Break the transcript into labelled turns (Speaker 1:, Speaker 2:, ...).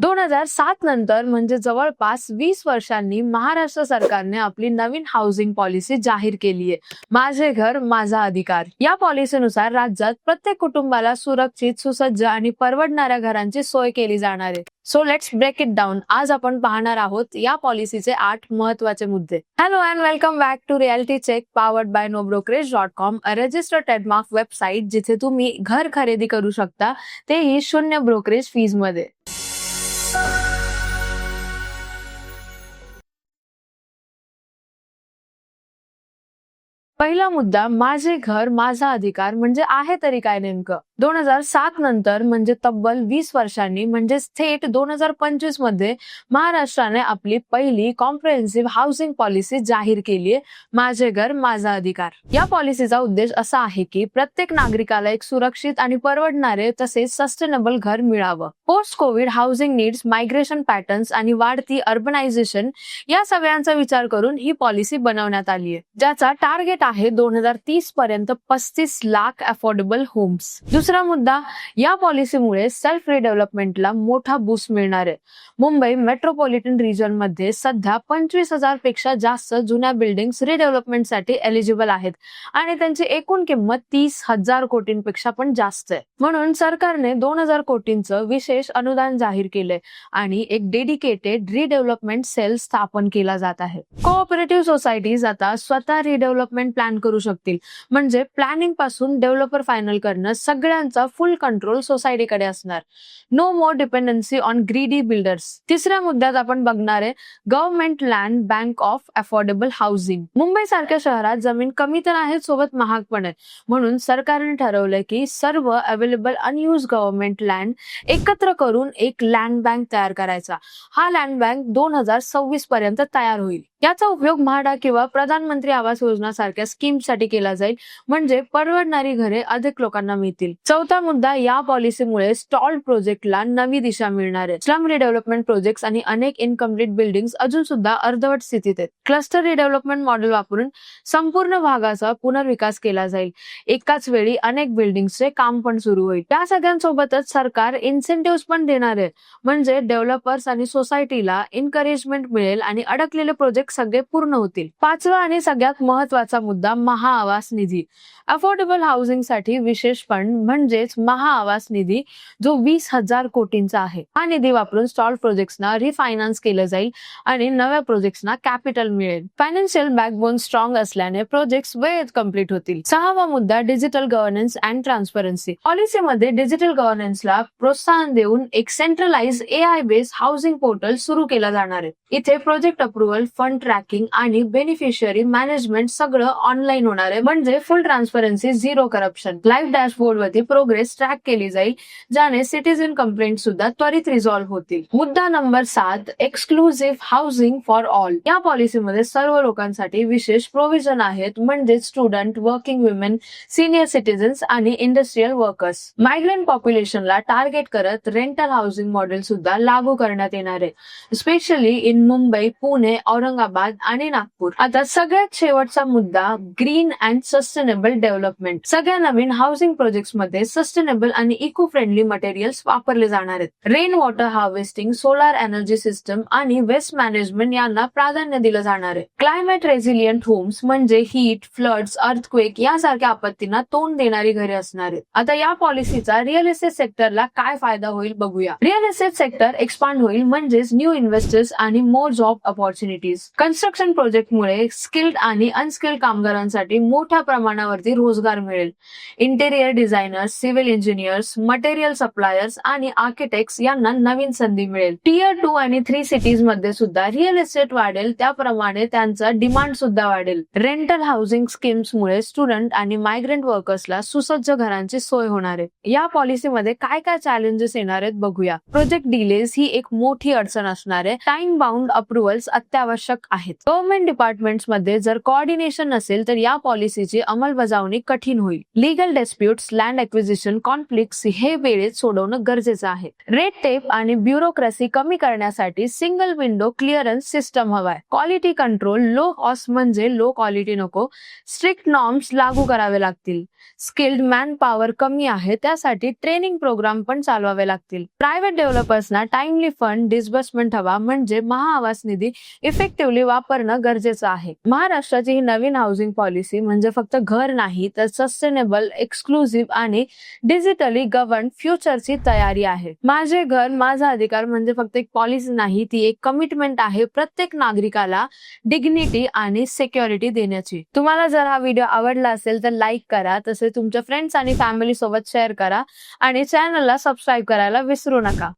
Speaker 1: दोन हजार सात नंतर म्हणजे जवळपास वीस वर्षांनी महाराष्ट्र सरकारने आपली नवीन हाऊसिंग पॉलिसी जाहीर केली आहे. माझे घर माझा अधिकार. या पॉलिसीनुसार राज्यात प्रत्येक कुटुंबाला सुरक्षित सुसज्ज आणि परवडणाऱ्या घरांची सोय केली जाणार आहे. So let's break it down आज आपण पाहणार आहोत या पॉलिसीचे आठ महत्त्वाचे मुद्दे. Hello and welcome back to reality check powered by no brokerage dot com register trademark trademark website जिथे तुम्ही घर खरेदी करू शकता तेही शून्य ब्रोकरेज फीजमध्ये. पहिला मुद्दा माझे घर माझा अधिकार म्हणजे आहे तरी काय नेमकं? दोन हजार सात नंतर म्हणजे तब्बल वीस वर्षांनी म्हणजे थेट दोन हजार पंचवीसमध्ये महाराष्ट्राने आपली पहिली कॉम्प्रिहेन्सिव्ह हाऊसिंग पॉलिसी जाहीर केली आहे माझे घर माझा अधिकार. या पॉलिसीचा उद्देश असा आहे की प्रत्येक नागरिकाला एक सुरक्षित आणि परवडणारे तसेच सस्टेनेबल घर मिळावं. Post covid housing needs migration patterns आणि वाढती अर्बनायझेशन या सगळ्यांचा विचार करून ही पॉलिसी बनवण्यात आली आहे ज्याचा टार्गेट आहे दोन हजार तीस पर्यंत पस्तीस लाख अफोर्डेबल होम्स दुसरा मुद्दा या पॉलिसीमुळे सेल्फ रिडेव्हलपमेंटला मोठा बूस्ट मिळणार आहे. मुंबई मेट्रोपॉलिटन रिजनमध्ये सध्या पंचवीस हजारपेक्षा जास्त जुन्या बिल्डिंग्स रिडेव्हलपमेंटसाठी एलिजिबल आहेत. आणि त्यांची एकूण किंमत तीस हजार कोटींपेक्षा पण जास्त आहे. म्हणून सरकारने दोन हजार कोटींचं विशेष अनुदान जाहीर केलंय आणि एक डेडिकेटेड रिडेव्हलपमेंट सेल स्थापन केला जात आहे. कोऑपरेटिव्ह सोसायटीज आता स्वतः रिडेव्हलपमेंट प्लॅन करू शकतील. म्हणजे प्लॅनिंगपासून डेव्हलपर फायनल करणं सगळ्यांचा फुल कंट्रोल सोसायटीकडे असणार. No more dependency on greedy builders तिसऱ्या मुद्द्यात आपण बघणार आहे government land bank of affordable housing Mumbai सारख्या शहरात जमीन कमी तर आहे सोबत महाग पण आहे. म्हणून सरकारने ठरवलंय की सर्व अवेलेबल अनयुज गव्हर्नमेंट लँड एकत्र करून एक लँड बँक तयार करायचा. हा लँड बँक दोन हजार सव्वीस पर्यंत तयार होईल. याचा उपयोग म्हाडा किंवा प्रधानमंत्री आवास योजना सारख्या स्कीमसाठी केला जाईल. म्हणजे परवडणारी घरे अधिक लोकांना मिळतील. चौथा मुद्दा या पॉलिसीमुळे स्टॉल प्रोजेक्टला नवी दिशा मिळणार आहे. स्लम रिडेव्हलपमेंट प्रोजेक्ट आणि अनेक इनकम्प्लीट बिल्डिंग अजून सुद्धा अर्धवट स्थितीत आहेत. क्लस्टर रिडेव्हलपमेंट मॉडेल वापरून संपूर्ण भागाचा पुनर्विकास केला जाईल. एकाच वेळी अनेक बिल्डिंगचे काम पण सुरू होईल. त्या सगळ्यांसोबतच सरकार इन्सेंटिव्ह पण देणार आहे. म्हणजे डेव्हलपर्स आणि सोसायटीला इनकरेजमेंट मिळेल आणि अडकलेले प्रोजेक्ट सगळे पूर्ण होतील. पाचवा आणि सगळ्यात महत्त्वाचा मुद्दा महाआवास निधी. अफोर्डेबल हाऊसिंगसाठी विशेष फंड म्हणजेच महाआवास निधी जो वीस हजार कोटींचा आहे. हा निधी वापरून स्टॉल प्रोजेक्ट्सना रिफायनान्स केलं जाईल आणि नव्या प्रोजेक्ट्सना कॅपिटल मिळेल. फायनान्शियल बॅकबोन स्ट्रॉंग असल्याने प्रोजेक्ट वेळेत कंप्लीट होतील. सहावा मुद्दा डिजिटल गव्हर्नन्स अँड ट्रान्सपरन्सी पॉलिसीमध्ये डिजिटल गव्हर्नन्सला प्रोत्साहन देऊन एक centralise A I based housing portal सुरू केलं जाणार आहे. इथे प्रोजेक्ट अप्रुव्हल फंड ट्रॅकिंग आणि बेनिफिशियरी मॅनेजमेंट सगळं ऑनलाईन होणार आहे. म्हणजे full transparency zero corruption live dashboard वरती प्रोग्रेस ट्रॅक केली जाईल ज्याने सिटीजन कंप्लेंट सुद्धा त्वरित रिझॉल्व्ह होतील. मुद्दा नंबर सात एक्सक्लुझिव्ह हाऊसिंग फॉर ऑल या पॉलिसीमध्ये सर्व लोकांसाठी विशेष प्रोव्हिजन आहेत म्हणजे student working women senior citizens आणि इंडस्ट्रीयल वर्कर्स मायग्रंट पॉप्युलेशनला टार्गेट करत रेंटल हाऊसिंग मॉडेल सुद्धा लागू करण्यात येणार आहे. स्पेशली इन मुंबई पुणे औरंगाबाद आणि नागपूर आता सगळ्यात शेवटचा मुद्दा ग्रीन अँड सस्टेनेबल डेव्हलपमेंट. सगळ्या नवीन हाऊसिंग प्रोजेक्टमध्ये सस्टेनेबल आणि इको फ्रेंडली मटेरियल्स वापरले जाणार आहेत. Rain water harvesting solar energy system आणि वेस्ट मॅनेजमेंट यांना प्राधान्य दिलं जाणार आहे. क्लायमेट रेझिलियंट होम्स म्हणजे हीट फ्लड्स अर्थक्वेक यासारख्या आपत्तींना तोंड देणारी घरे असणार आहेत. आता या पॉलिसीचा रिअल एस्टेट सेक्टरला काय फायदा होईल बघूया. रिअल एस्टेट सेक्टर एक्सपांड होईल म्हणजेच न्यू इन्व्हेस्टर्स आणि मोर जॉब ऑपॉर्च्युनिटीज कन्स्ट्रक्शन प्रोजेक्टमुळे स्किल्ड आणि अनस्किल्ड कामगारांसाठी मोठ्या प्रमाणावरती रोजगार मिळेल. Interior designers civil engineers material suppliers आणि आर्किटेक्ट्स यांना नवीन संधी मिळेल. टीयर टू आणि थ्री सिटीजमध्ये सुद्धा रिअल एस्टेट वाढेल. त्याप्रमाणे त्यांचा डिमांड सुद्धा वाढेल. रेंटल हाऊसिंग स्कीम्स मुळे स्टुडंट आणि मायग्रंट वर्कर्सला सुसज्ज घरांची सोय होणार आहे. या पॉलिसीमध्ये काय काय चॅलेंजेस येणार आहेत बघूया. प्रोजेक्ट डिलेज ही एक मोठी अडचण असणार आहे. टाइम बाउंड अप्रुव्हल्स अत्यावश्यक आहेत. गव्हर्नमेंट डिपार्टमेंट्समध्ये जर कोऑर्डिनेशन नसेल असेल तर या पॉलिसीची अंमलबजावणी कठीण होईल. Legal disputes land acquisition conflict हे वेळेत सोडवणं गरजेचं आहे. रेड टेप आणि ब्युरोक्रेसी कमी करण्यासाठी सिंगल विंडो क्लिअरन्स सिस्टम हवाय. क्वालिटी कंट्रोल लो कॉस्ट म्हणजे लो क्वालिटी नको. स्ट्रिक्ट नॉर्म्स लागू करावे लागतील. स्किल्ड मॅन पॉवर कमी आहे त्यासाठी ट्रेनिंग प्रोग्राम पण चालवावे लागतील. प्रायव्हेट डेव्हलपर्सना टाइमली फंड डिस्बर्समेंट हवा म्हणजे महाआवास निधी इफेक्टिव्हली वापरणं गरजेचं आहे. महाराष्ट्राची ही नवीन हाऊसिंग पॉलिसी म्हणजे फक्त घर नाही तर सस्टेनेबल एक्सक्लुझिव्ह आणि डिजिटली गव्हर्न फ्युचरची तयारी आहे. माझे घर माझा अधिकार म्हणजे फक्त एक पॉलिसी नाही ती एक कमिटमेंट आहे प्रत्येक नागरिकाला डिग्निटी आणि सिक्युरिटी देण्याची. तुम्हाला जर हा व्हिडिओ आवडला असेल तर लाईक करा तसे तुमच्या फ्रेंड्स आणि फॅमिली सोबत शेअर करा आणि चॅनलला सबस्क्राईब करायला विसरू नका.